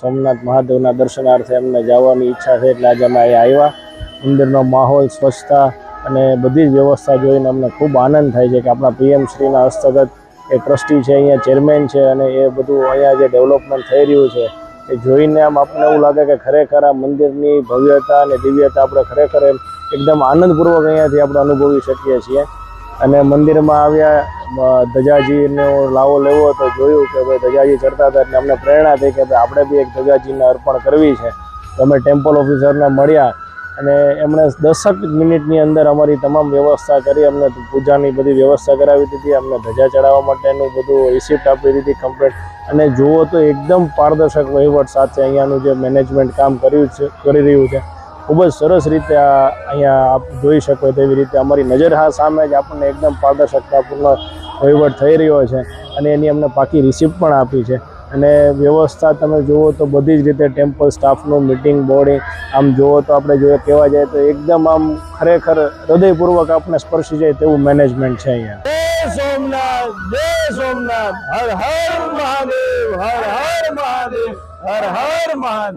સોમનાથ મહાદેવના દર્શનાર્થે અમને જવાની ઈચ્છા છે એટલે આજે અમે અહીંયા આવ્યા. મંદિરનો માહોલ, સ્વચ્છતા અને બધી જ વ્યવસ્થા જોઈને અમને ખૂબ આનંદ થાય છે કે આપણા પીએમ શ્રીના હસ્તગત એ ટ્રસ્ટી છે, અહીંયા ચેરમેન છે અને એ બધું અહીંયા જે ડેવલપમેન્ટ થઈ રહ્યું છે એ જોઈને આમ આપણને એવું લાગે કે ખરેખર આ મંદિરની ભવ્યતા અને દિવ્યતા આપણે ખરેખર એમ એકદમ આનંદપૂર્વક અહીંયાથી આપણે અનુભવી શકીએ છીએ. અને મંદિરમાં આવ્યા ધજાજીનો લાવો લેવો તો જોયું કે ભાઈ ધજાજી ચડતા હતા એટલે અમને પ્રેરણા થઈ કે ભાઈ આપણે બી એક ધજાજીને અર્પણ કરવી છે. અમે ટેમ્પલ ઓફિસરને મળ્યા અને એમણે દસક મિનિટની અંદર અમારી તમામ વ્યવસ્થા કરી, અમને પૂજાની બધી વ્યવસ્થા કરાવી દીધી, અમને ધજા ચડાવવા માટેનું બધું રિસિપ્ટ આપી દીધી કમ્પ્લીટ અને જુઓ તો એકદમ પારદર્શક વહીવટ સાથે અહીંયાનું જે મેનેજમેન્ટ કામ કર્યું છે, કરી રહ્યું છે. ખૂબ જ સરસ રીતે અહીંયા આપ જોઈ શકો તેવી રીતે અમારી નજર હા સામે જ આપણને એકદમ પારદર્શકતાપૂર્ણ વહીવટ થઈ રહ્યો છે અને એની અમને પાકી રિસિપ્ટ પણ આપી છે. અને વ્યવસ્થા તમે જુઓ તો બધી જ રીતે ટેમ્પલ સ્ટાફનું મિટિંગ બોર્ડિંગ આમ જુઓ તો આપણે જોઈએ કહેવા જાય તો એકદમ આમ ખરેખર હૃદયપૂર્વક આપણે સ્પર્શી જાય તેવું મેનેજમેન્ટ છે અહીંયા. સોમનાથ, જય સોમનાથ, હર હર મહાદેવ, હર હર મહાદેવ, હર હર મહાદેવ.